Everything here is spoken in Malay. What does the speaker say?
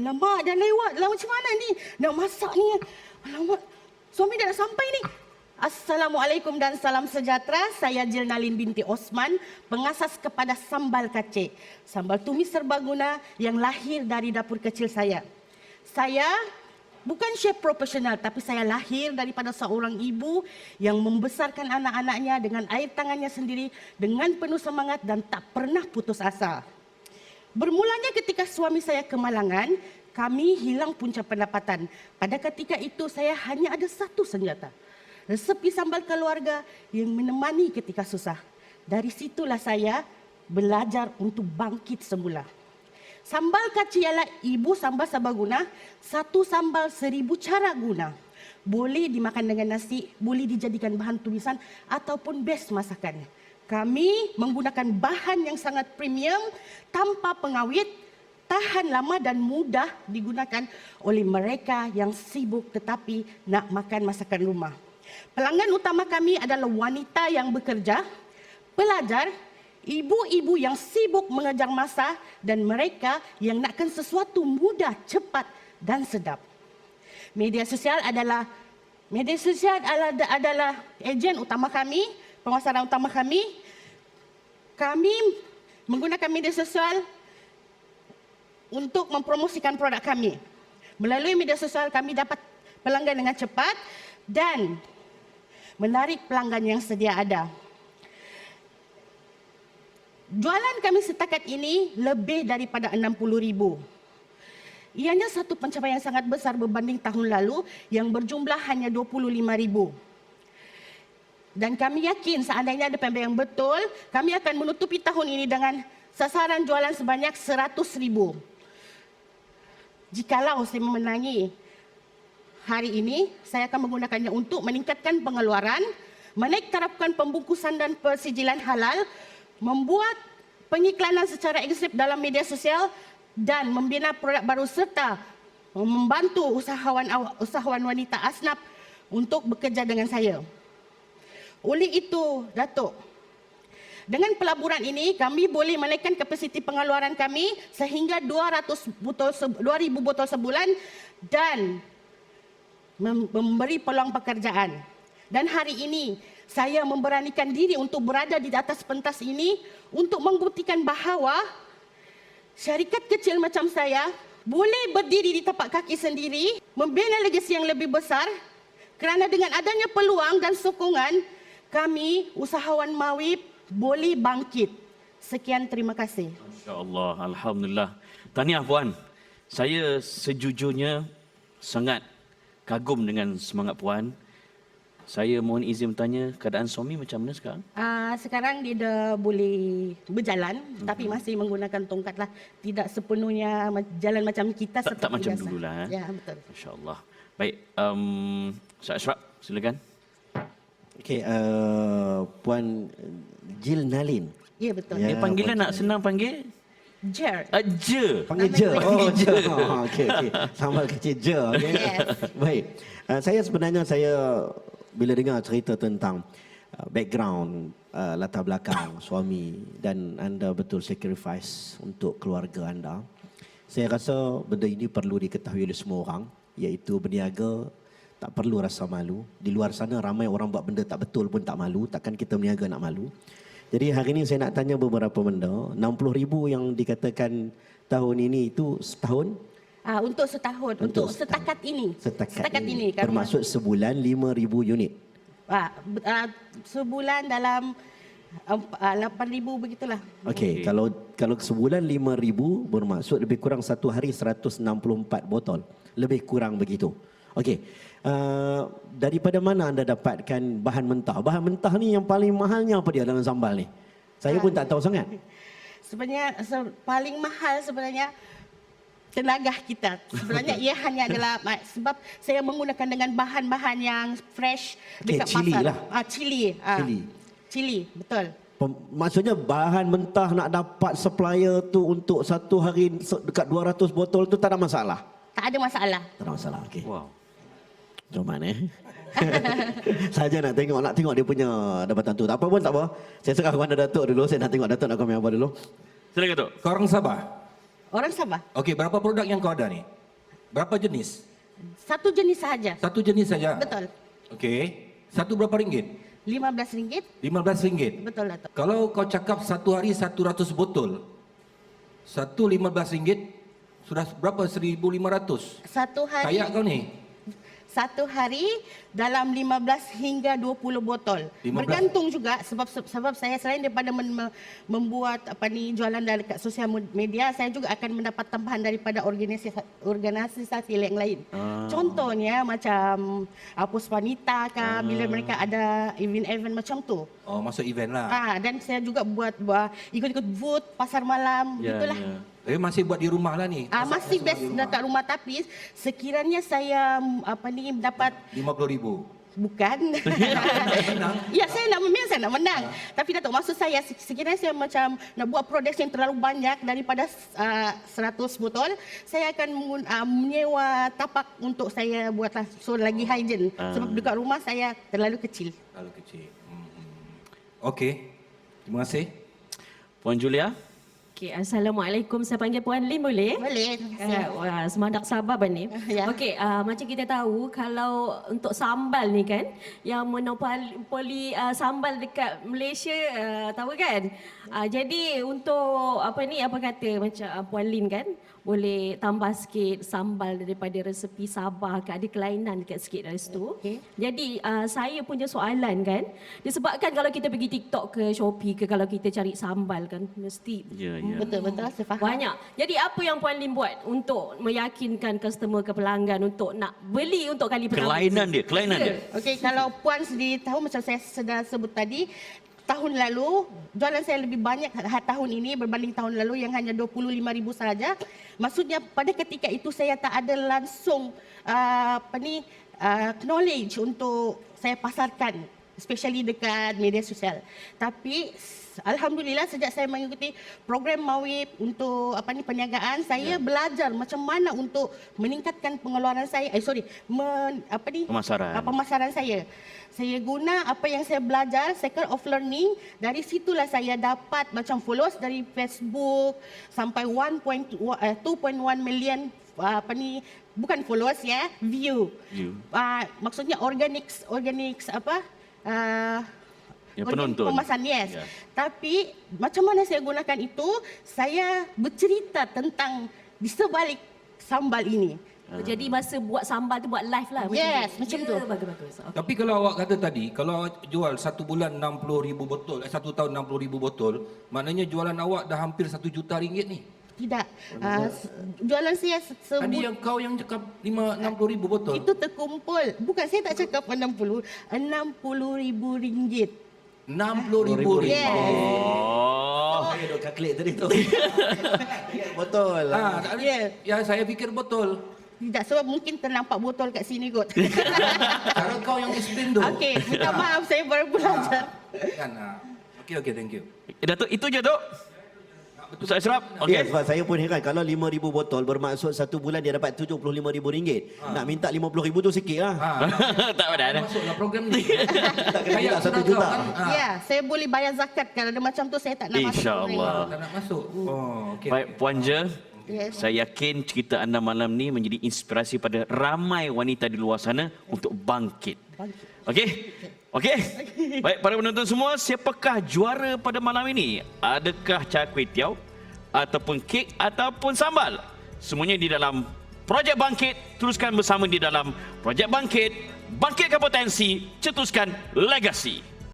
Alamak, dah lewat. Lah macam mana ni? Nak masak ni. Alamak, suami dah nak sampai ni. Assalamualaikum dan salam sejahtera. Saya Jilnalin binti Osman, pengasas kepada sambal kacik. Sambal tumis serbaguna yang lahir dari dapur kecil saya. Saya bukan chef profesional tapi saya lahir daripada seorang ibu yang membesarkan anak-anaknya dengan air tangannya sendiri dengan penuh semangat dan tak pernah putus asa. Bermulanya ketika suami saya kemalangan, kami hilang punca pendapatan. Pada ketika itu saya hanya ada satu senjata. Resepi sambal keluarga yang menemani ketika susah. Dari situlah saya belajar untuk bangkit semula. Sambal kaci ialah ibu sambal sabaguna, satu sambal seribu cara guna. Boleh dimakan dengan nasi, boleh dijadikan bahan tumisan ataupun best masakan. Kami menggunakan bahan yang sangat premium tanpa pengawet, tahan lama dan mudah digunakan oleh mereka yang sibuk tetapi nak makan masakan rumah. Pelanggan utama kami adalah wanita yang bekerja, pelajar, ibu-ibu yang sibuk mengejar masa dan mereka yang nakkan sesuatu mudah, cepat dan sedap. Media sosial adalah media sosial adalah, adalah ejen utama kami, pemasaran utama kami. Kami menggunakan media sosial untuk mempromosikan produk kami. Melalui media sosial kami dapat pelanggan dengan cepat dan menarik pelanggan yang sedia ada. Jualan kami setakat ini lebih daripada 60 ribu. Ianya satu pencapaian sangat besar berbanding tahun lalu yang berjumlah hanya 25 ribu. Dan kami yakin seandainya ada pembeli yang betul, kami akan menutupi tahun ini dengan sasaran jualan sebanyak 100 ribu. Jikalau saya memenangi hari ini, saya akan menggunakannya untuk meningkatkan pengeluaran, menaik tarafkan pembungkusan dan persijilan halal, membuat pengiklanan secara agresif dalam media sosial dan membina produk baru serta membantu usahawan usahawan wanita asnaf untuk bekerja dengan saya. Oleh itu, Datuk, dengan pelaburan ini kami boleh menaikkan kapasiti pengeluaran kami sehingga 200 botol 2000 botol sebulan dan memberi peluang pekerjaan. Dan hari ini saya memberanikan diri untuk berada di atas pentas ini untuk membuktikan bahawa syarikat kecil macam saya boleh berdiri di tapak kaki sendiri, membina legasi yang lebih besar kerana dengan adanya peluang dan sokongan kami usahawan Mawib boleh bangkit. Sekian terima kasih. Masya Allah, Alhamdulillah. Tahniah Puan. Saya sejujurnya sangat kagum dengan semangat Puan. Saya mohon izin bertanya, keadaan suami macam mana sekarang? Uh, sekarang dia dah boleh berjalan mm-hmm. tapi masih menggunakan tongkat lah. Tidak sepenuhnya jalan macam kita Tak, seperti tak macam biasa. dulu lah. Eh? Ya, betul. Masya Allah. Baik, um, Ustaz Ashraf, silakan. Okey, uh, Puan Jill Nalin. Ya, betul. Ya. Dia panggilan Puan nak senang panggil? Jer. Uh, je. Panggil Nama Je. dia. Oh, Panggil Je. Je. Oh, okey, okey. Sambal kecil Je. Okay. Yes. Baik. Uh, saya sebenarnya saya bila dengar cerita tentang uh, background uh, latar belakang suami dan anda betul sacrifice untuk keluarga anda. Saya rasa benda ini perlu diketahui oleh semua orang iaitu berniaga tak perlu rasa malu. Di luar sana ramai orang buat benda tak betul pun tak malu. Takkan kita berniaga nak malu. Jadi hari ini saya nak tanya beberapa benda. 60 ribu yang dikatakan tahun ini itu setahun? Uh, untuk setahun, Untuk untuk, setahun. setakat ini. Setakat, ini. kami- Bermaksud sebulan 5 ribu unit. Ah, be- ah, sebulan dalam um, uh, 8,000 begitulah. Okey, okay. kalau kalau sebulan 5 ribu bermaksud lebih kurang satu hari 164 botol. Lebih kurang begitu. Okey. Uh, daripada mana anda dapatkan bahan mentah? Bahan mentah ni yang paling mahalnya apa dia dalam sambal ni? Saya pun tak tahu sangat. Sebenarnya se- paling mahal sebenarnya tenaga kita. Sebenarnya ia hanya adalah ma- sebab saya menggunakan dengan bahan-bahan yang fresh dekat cili pasar. lah. Ah, cili. Ah, Cili. Cili, betul. Pem- Maksudnya bahan mentah nak dapat supplier tu untuk satu hari dekat 200 botol tu tak ada masalah. Tak ada masalah. Tak ada masalah. Okey. Wow. Mana eh? Saja nak tengok nak tengok dia punya dapatan tu. Tak apa pun tak apa. Saya serah kepada Datuk dulu. Saya nak tengok Datuk nak komen apa dulu. Silakan Tok. Korang sabar. Orang Sabah. Okey, berapa produk yang kau ada ni? Berapa jenis? Satu jenis sahaja. Satu jenis saja. Betul. Okey. Satu berapa ringgit? RM15. RM15 ringgit. Betul Datuk. Kalau kau cakap satu hari 100 botol, satu RM15 ringgit, sudah berapa? 1,500. Satu hari Kayak kau ni. Satu hari dalam 15 hingga 20 botol. 15. Bergantung juga sebab sebab saya selain daripada men, membuat apa ni jualan dari kat sosial media, saya juga akan mendapat tambahan daripada organisasi organisasi yang lain. Ah. Contohnya macam Apus Wanita ke bila mereka ada event-event macam tu. Oh, masuk event lah. Ah dan saya juga buat, buat ikut-ikut booth pasar malam Ya, gitulah. ya. Tapi masih buat di rumah lah ni. Ah masih best di rumah. dekat rumah tapi sekiranya saya mm, apa ni dapat RM50,000. bukan. ya saya nak memang saya nak menang. Tapi Datuk maksud saya sek- sekiranya saya macam nak buat produksi yang terlalu banyak daripada uh, 100 botol, saya akan uh, menyewa tapak untuk saya buatlah so lagi hygiene. Ah. Sebab dekat rumah saya terlalu kecil. Terlalu kecil. Hmm. Okey. Terima kasih. Puan Julia? Okey, Assalamualaikum. Saya panggil Puan Lim boleh? Boleh. Uh, wah, semandak sabar ni. Ya. Okey, uh, macam kita tahu kalau untuk sambal ni kan, yang monopoli uh, sambal dekat Malaysia uh, tahu kan? Uh, jadi untuk apa ni apa kata macam uh, Puan Lin kan, boleh tambah sikit sambal daripada resepi Sabah ke ada kelainan dekat sikit dari situ. Okey. Jadi uh, saya punya soalan kan, disebabkan kalau kita pergi TikTok ke Shopee ke kalau kita cari sambal kan mesti Ya, ya. Betul betul saya faham. banyak. Jadi apa yang Puan Lim buat untuk meyakinkan customer ke pelanggan untuk nak beli untuk kali pertama? Kelainan dia, kelainan dia. Okey, kalau puan sendiri tahu macam saya sudah sebut tadi, tahun lalu jualan saya lebih banyak ha- tahun ini berbanding tahun lalu yang hanya 25,000 sahaja. Maksudnya pada ketika itu saya tak ada langsung uh, apa ni uh, knowledge untuk saya pasarkan especially dekat media sosial. Tapi alhamdulillah sejak saya mengikuti program Mawib untuk apa ni perniagaan, saya belajar macam mana untuk meningkatkan pengeluaran saya. Eh sorry, men, apa ni? Pemasaran. Ah, pemasaran saya. Saya guna apa yang saya belajar, second of learning. Dari situlah saya dapat macam followers dari Facebook sampai 1.2 uh, 2.1 million uh, apa ni bukan followers ya, view. View. Uh, maksudnya organic organic apa? Uh, Ya, penonton. Pemasan yes. Ya. Tapi macam mana saya gunakan itu? Saya bercerita tentang di sebalik sambal ini. Jadi masa buat sambal tu buat live lah. Yes, tu. macam ya, tu. Bagus-bagus. Okay. Tapi kalau awak kata tadi, kalau awak jual satu bulan 60,000 botol, eh, satu tahun 60,000 botol, maknanya jualan awak dah hampir satu juta ringgit ni. Tidak. Uh, jualan saya Tadi sebut yang kau yang cakap 5 60,000 botol. itu terkumpul. Bukan saya tak cakap 60. 60 ribu ringgit. 60,000 ringgit. Yes. Oh. Saya duk calculate tadi tu. Betul. Ah, tak ada. Ya. Ya, saya fikir botol. Tidak sebab mungkin ternampak botol kat sini kot. Cara kau yang explain tu. Okey, minta maaf saya baru belajar. Kan. ah. Okey, okey, thank you. Eh, Datuk, itu je, Datuk. Ustaz Ashraf, Okay. Ya, okey. sebab saya pun heran kalau 5,000 botol bermaksud satu bulan dia dapat RM75,000. Nak minta RM50,000 tu sikit lah. Ha, tak ada. masuklah program ni. Tak kena minta satu juta. kan, ah, Ya, saya boleh bayar zakat kalau ada macam tu saya tak nak masuk. InsyaAllah. Tak nak masuk. Oh, okey. Baik, Puan Je. Yes. Saya yakin cerita anda malam ni menjadi inspirasi pada ramai wanita di luar sana untuk bangkit. Okey? Okey? Baik, para penonton semua, siapakah juara pada malam ini? Adakah cah kuih tiaw ataupun kek ataupun sambal? Semuanya di dalam Projek Bangkit. Teruskan bersama di dalam Projek Bangkit. Bangkitkan potensi, cetuskan legasi.